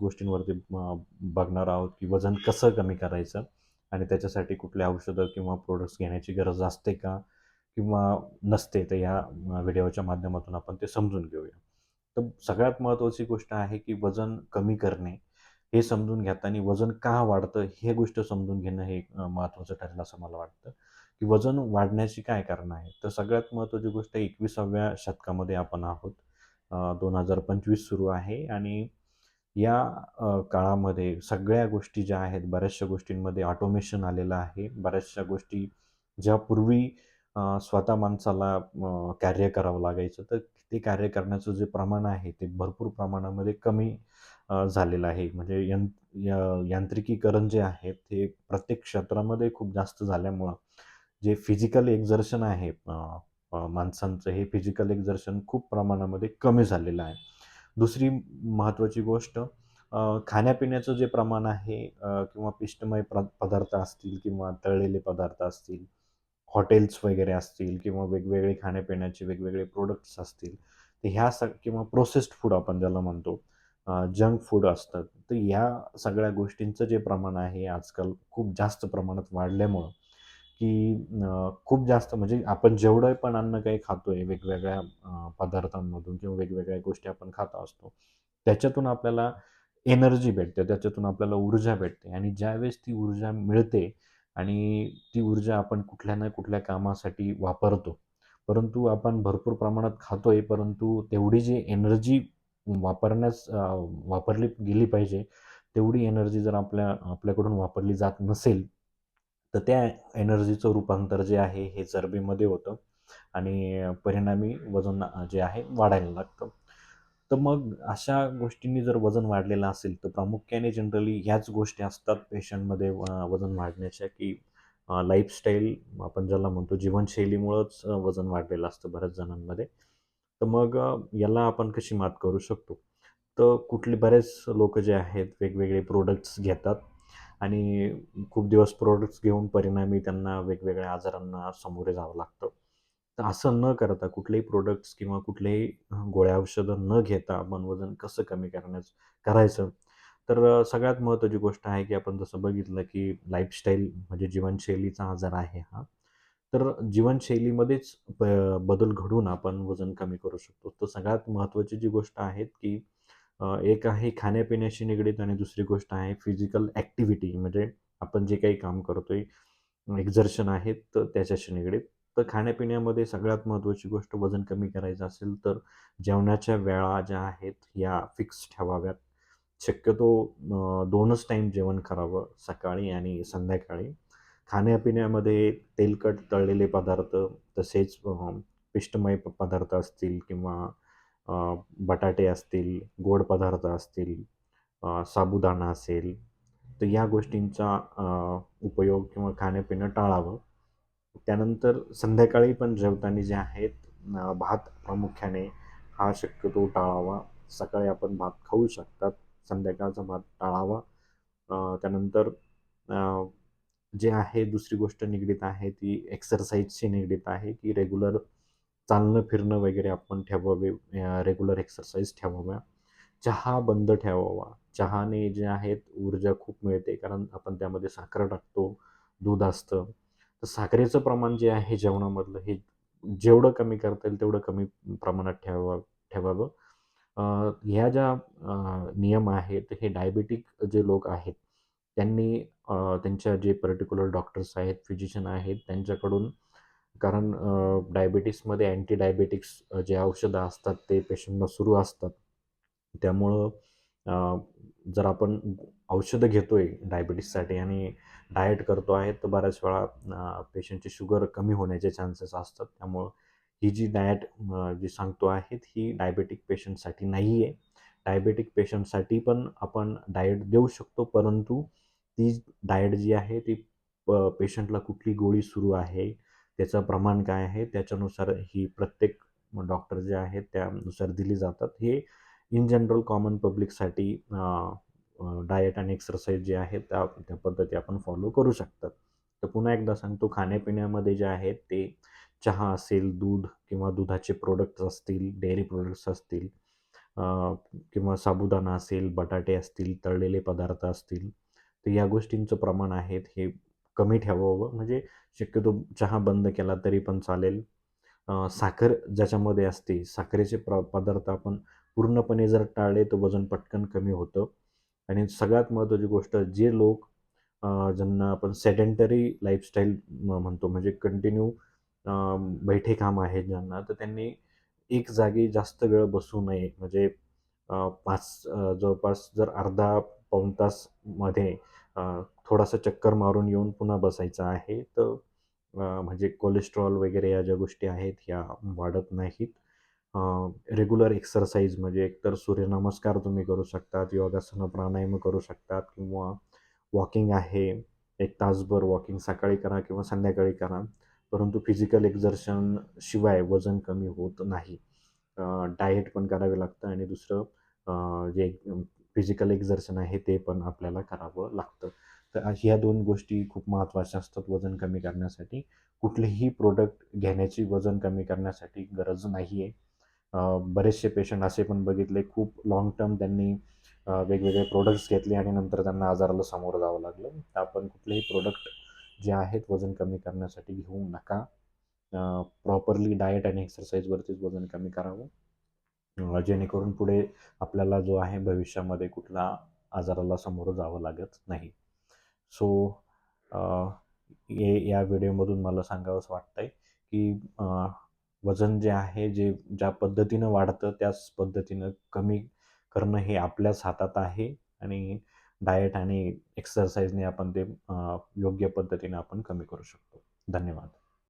गोष्टींवरती बघणार आहोत की वजन कसं कमी करायचं आणि त्याच्यासाठी कुठले औषधं किंवा प्रोडक्ट्स घेण्याची गरज असते का किंवा नसते तर या व्हिडिओच्या माध्यमातून आपण ते समजून घेऊया. तर सगळ्यात महत्त्वाची गोष्ट आहे की वजन कमी करणे हे समजून घेताना वजन का वाढतं हे गोष्ट समजून घेणं हे महत्त्वाचं ठरेल असं मला वाटतं. की वजन वाढण्याची काय कारणं आहे तर सगळ्यात महत्त्वाची गोष्ट एकविसाव्या शतकामध्ये आपण आहोत. दोन हजार पंचवीस सुरू आहे आणि या काळामध्ये सगळ्या गोष्टी ज्या आहेत बऱ्याचशा गोष्टींमध्ये ऑटोमेशन आलेलं आहे. बऱ्याचशा गोष्टी ज्या पूर्वी स्वतः माणसाला कार्य करावं लागायचं तर ते कार्य करण्याचं जे प्रमाण आहे ते भरपूर प्रमाणामध्ये कमी झालेलं आहे. म्हणजे यं या यांत्रिकीकरण जे आहे ते प्रत्येक क्षेत्रामध्ये खूप जास्त झाल्यामुळं जे फिजिकल एक्झर्शन आहे माणसांचं हे फिजिकल एक्झर्शन खूप प्रमाणामध्ये कमी झालेलं आहे. दुसरी महत्त्वाची गोष्ट खाण्यापिण्याचं जे प्रमाण आहे किंवा पिष्टमय प्र पदार्थ असतील किंवा तळलेले पदार्थ असतील हॉटेल्स वगैरे असतील किंवा वेगवेगळे खाण्यापिण्याचे वेगवेगळे प्रोडक्ट्स असतील तर ह्या सग किंवा प्रोसेस्ड फूड आपण ज्याला म्हणतो जंक फूड असतात तर या सगळ्या गोष्टींचं जे प्रमाण आहे आजकाल खूप जास्त प्रमाणात वाढल्यामुळं की खूप जास्त म्हणजे आपण जेवढं पण अन्न काही खातोय वेगवेगळ्या पदार्थांमधून किंवा वेगवेगळ्या गोष्टी आपण खात असतो त्याच्यातून आपल्याला एनर्जी भेटते त्याच्यातून आपल्याला ऊर्जा भेटते आणि ज्यावेळेस ती ऊर्जा मिळते आणि ती ऊर्जा आपण कुठल्या ना कुठल्या कामासाठी वापरतो परंतु आपण भरपूर प्रमाणात खातोय परंतु तेवढी जी एनर्जी वापरण्यास वापरली गेली पाहिजे तेवढी एनर्जी जर आपल्या आपल्याकडून वापरली जात नसेल तर त्या एनर्जीचं रूपांतर जे आहे हे चरबीमध्ये होतं आणि परिणामी वजन जे आहे वाढायला लागतं. तर मग अशा गोष्टींनी जर वजन वाढलेलं असेल तर प्रामुख्याने जनरली ह्याच गोष्टी असतात पेशंटमध्ये वजन वाढण्याच्या की लाईफस्टाईल आपण ज्याला म्हणतो जीवनशैलीमुळंच वजन वाढलेलं असतं बऱ्याच जणांमध्ये. तर मग याला आपण कशी मात करू शकतो? तर कुठले बरेच लोक जे आहेत वेगवेगळे प्रोडक्ट्स घेतात. आणि खूप दिवस प्रोडक्ट्स घेऊन परिणामी त्यांना वेगवेगळ्या आजारांना सामोरे जावं लागतं. तर असं न करता कुठलेही प्रोडक्ट्स किंवा कुठलेही गोळ्या औषधं न घेता आपण वजन कसं कमी करण्याचं करायचं? तर सगळ्यात महत्त्वाची गोष्ट आहे की आपण जसं बघितलं की लाईफस्टाईल म्हणजे जीवनशैलीचा आजार आहे हा. तर जीवनशैलीमध्येच ब बदल घडवून आपण वजन कमी करू शकतो. तर सगळ्यात महत्त्वाची जी गोष्ट आहे की एक आहे खाण्यापिण्याशी निगडीत आणि दुसरी गोष्ट आहे फिजिकल ॲक्टिव्हिटी म्हणजे आपण जे काही काम करतो आहे एक्झर्शन आहे तर त्याच्याशी निगडीत. तर खाण्यापिण्यामध्ये सगळ्यात महत्त्वाची गोष्ट वजन कमी करायचं असेल तर जेवणाच्या वेळा ज्या आहेत ह्या फिक्स ठेवाव्यात. शक्यतो दोनच टाईम जेवण करावं सकाळी आणि संध्याकाळी. खाण्यापिण्यामध्ये तेलकट तळलेले पदार्थ तसेच पिष्टमय प पदार्थ असतील किंवा बटाटे असतील गोड पदार्थ असतील साबुदाणा असेल तर या गोष्टींचा उपयोग किंवा खाणंपिणं टाळावं. त्यानंतर संध्याकाळी पण जेवताना जे आहेत भात प्रामुख्याने हा शक्यतो टाळावा. सकाळी आपण भात खाऊ शकतात. संध्याकाळचा भात टाळावा. त्यानंतर जे आहे दुसरी गोष्ट निगडीत आहे ती एक्सरसाइजशी निगडीत आहे, की रेग्युलर चालणं-फिरणं वगैरे आपण ठेवावे. रेग्युलर एक्सरसाइज ठेवाव्या. चहा बंद ठेवावा. चहाने जे आहेत ऊर्जा खूप मिळते कारण आपण त्यामध्ये साखर टाकतो, दूध असतं. तर साखरेचं प्रमाण जे आहे जेवणामधलं हे जेवढं कमी करता येईल तेवढं कमी प्रमाणात ठेवा ठेवावं. ह्या ज्या नियम आहेत हे डायबिटिक जे लोक आहेत त्यांनी त्यांच्या जे पर्टिक्युलर डॉक्टर्स आहेत, फिजिशियन आहेत त्यांच्याकडून कारण डायबेटीसमध्ये डायबिटीसमध्ये अँटी डायबेटिक्स जे औषधं असतात ते पेशंटला सुरू असतात. त्यामुळं जर आपण औषधं घेतो आहे डायबिटीससाठी आणि डाएट करतो आहे, तर बऱ्याच वेळा पेशंटचे पेशंटची शुगर कमी होण्याचे चान्सेस असतात. त्यामुळं ही जी डाएट जी सांगतो आहेत ही डायबेटिक पेशंटसाठी नाही आहे. डायबेटिक पेशंटसाठी पण आपण डाएट देऊ शकतो, परंतु ती डाएट जी आहे ती प पेशंटला कुठली गोळी सुरू आहे, त्याचं प्रमाण काय आहे, त्याच्यानुसार ही प्रत्येक डॉक्टर जे आहेत त्यानुसार दिली जातात. हे इन जनरल कॉमन पब्लिकसाठी डाएट आणि एक्सरसाइज जे आहे त्या त्या पद्धती आपण फॉलो करू शकतात. तर पुन्हा एकदा सांगतो खाण्यापिण्यामध्ये जे आहेत ते चहा असेल, दूध किंवा दुधाचे प्रोडक्ट्स असतील, डेअरी प्रोडक्ट्स असतील, किंवा साबुदाणा असेल, बटाटे असतील, तळलेले पदार्थ असतील, तर या गोष्टींचं प्रमाण आहेत हे कमी ठेवावं. म्हणजे शक्यतो चहा बंद केला तरी पण चालेल. साखर ज्याच्यामध्ये असते, साखरेचे प्र पदार्थ आपण पूर्णपणे जर टाळले, तर वजन पटकन कमी होतं. आणि सगळ्यात महत्त्वाची गोष्ट जे लोक ज्यांना आपण सेडेंटरी लाईफस्टाईल म्हणतो म्हणजे कंटिन्यू बैठे काम आहे ज्यांना, तर त्यांनी एक जागी जास्त वेळ बसू नये. म्हणजे पाच जवळपास जर अर्धा पाऊण तासमध्ये थोडासा चक्कर मारून येऊन पुन्हा बसायचं आहे. तर म्हणजे कोलेस्ट्रॉल वगैरे या ज्या गोष्टी आहेत ह्या वाढत नाहीत. रेग्युलर एक्सरसाइज म्हणजे एकतर सूर्यनमस्कार तुम्ही करू शकतात, योगासनं, प्राणायाम करू शकतात किंवा वॉकिंग आहे. एक तासभर वॉकिंग सकाळी करा किंवा संध्याकाळी करा. परंतु फिजिकल एक्झर्शन शिवाय वजन कमी होत नाही. डाएट पण करावे लागतं आणि दुसरं जे फिजिकल एक्झर्शन आहे ते पण आपल्याला करावं लागतं. तर ह्या दोन गोष्टी खूप महत्त्वाच्या असतात वजन कमी करण्यासाठी. कुठलेही प्रोडक्ट घेण्याची वजन कमी करण्यासाठी गरज नाही आहे. बरेचसे पेशंट असे पण बघितले खूप लाँग टर्म त्यांनी वेगवेगळे प्रोडक्ट्स घेतले आणि नंतर त्यांना आजाराला सामोरं जावं लागलं. तर आपण कुठलेही प्रोडक्ट जे आहेत वजन कमी करण्यासाठी घेऊ नका. प्रॉपरली डाएट आणि एक्सरसाइजवरतीच वजन कमी करावं. जेणेकरून पुढे आपल्याला जो आहे भविष्यामध्ये कुठला आजाराला सामोरं जावं लागत नाही. सो ये हे या व्हिडिओमधून मला सांगावसं वाटतंय, की वजन जे आहे जे ज्या पद्धतीनं वाढतं त्याच पद्धतीनं कमी करणं हे आपल्याच हातात आहे आणि डाएट आणि एक्सरसाइजने आपण ते योग्य पद्धतीने आपण कमी करू शकतो. धन्यवाद.